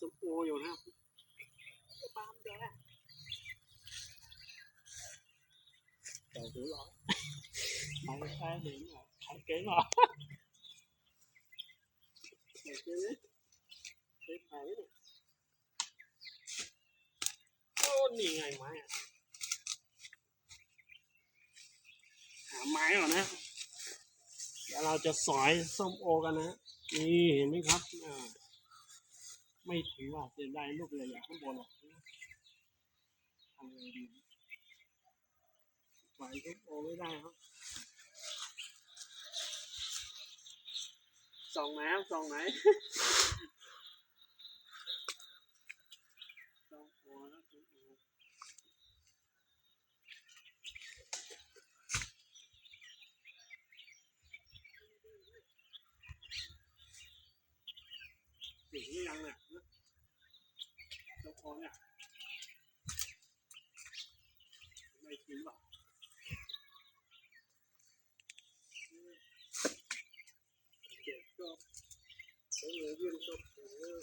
สมโออยู่นะครับปามเดี๋ยวแหละเจ้าหูหรอมาไม่ใช่หนเหรอใครเก่งหรอใครเก่งเลยเก่งไหนโอ้นี่ไงไม้อะหาไม้ก่อนนะเดี๋ยวเราจะสอยส้มโอกันนะนี่เห็นไหมครับอ่า ไม่ถือว่าเสียดายลูกเลยอยากข้างบนหรอกทำไงดีสอยส้มโอไม่ได้ครับส่องไหนครับส่องไหน ส้มโอนะส้มโอถึงหรือยังเนี่ย ส้มโอเนี่ยไม่ถึงหรอกเจ็บก็เออยื่นก็เออ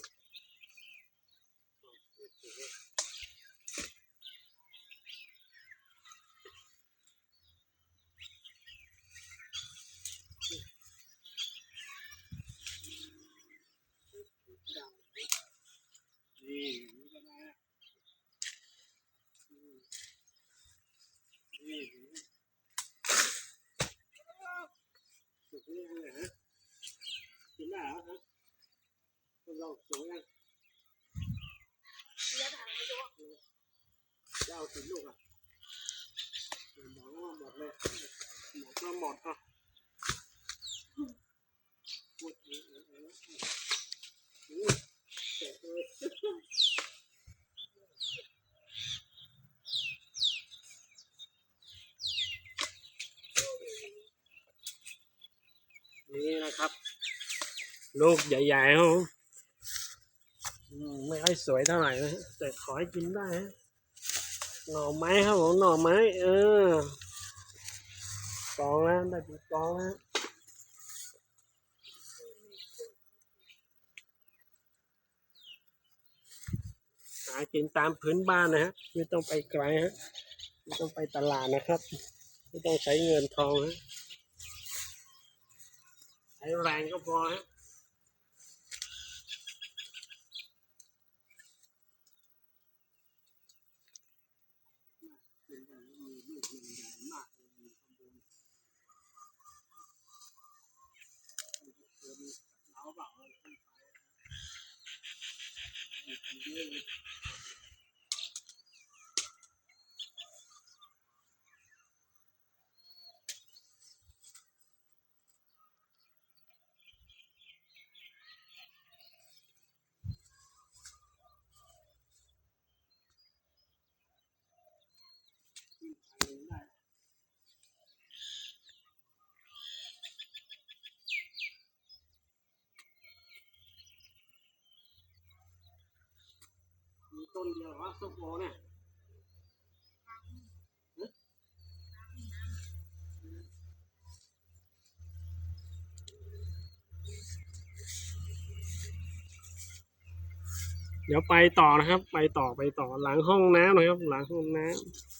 นี่นี่ก็ได้นี่ สุดนี่ยังไงฮะกินได้เหรอฮะคนเราสวยยังเดี๋ยวถามไม่รู้ว่าจะเอาสิลูกอะหมดแล้วหมดเลยหมอก็หมดอะพูดเออเออเอออู้เจ็บเลย นี่นะครับ ลูกใหญ่ๆครับไม่ค่อยสวยเท่าไหร่นะแต่ขอให้กินได้ฮะหน่อไม้ครับผมหน่อไม้ เออกองแล้วได้เป็นกองแล้วหากินตามพื้นบ้านนะฮะไม่ต้องไปไกลฮะไม่ต้องไปตลาดนะครับ ไม่ต้องใช้เงินทองฮะ แรงก็พอฮะเป็นแบบมีลูกใหญ่ๆมากเลยมีข้างบนเดินเล้าเปล่าอะไรขึ้นไปมีคนเยอะเลยขึ้นไปได้ มี ต้นเดียวเหรอส้มโอเนี่ยเดี๋ยวไปต่อนะครับ ไปต่อไปต่อหลังห้องน้ำนะครับ หลังห้องน้ำ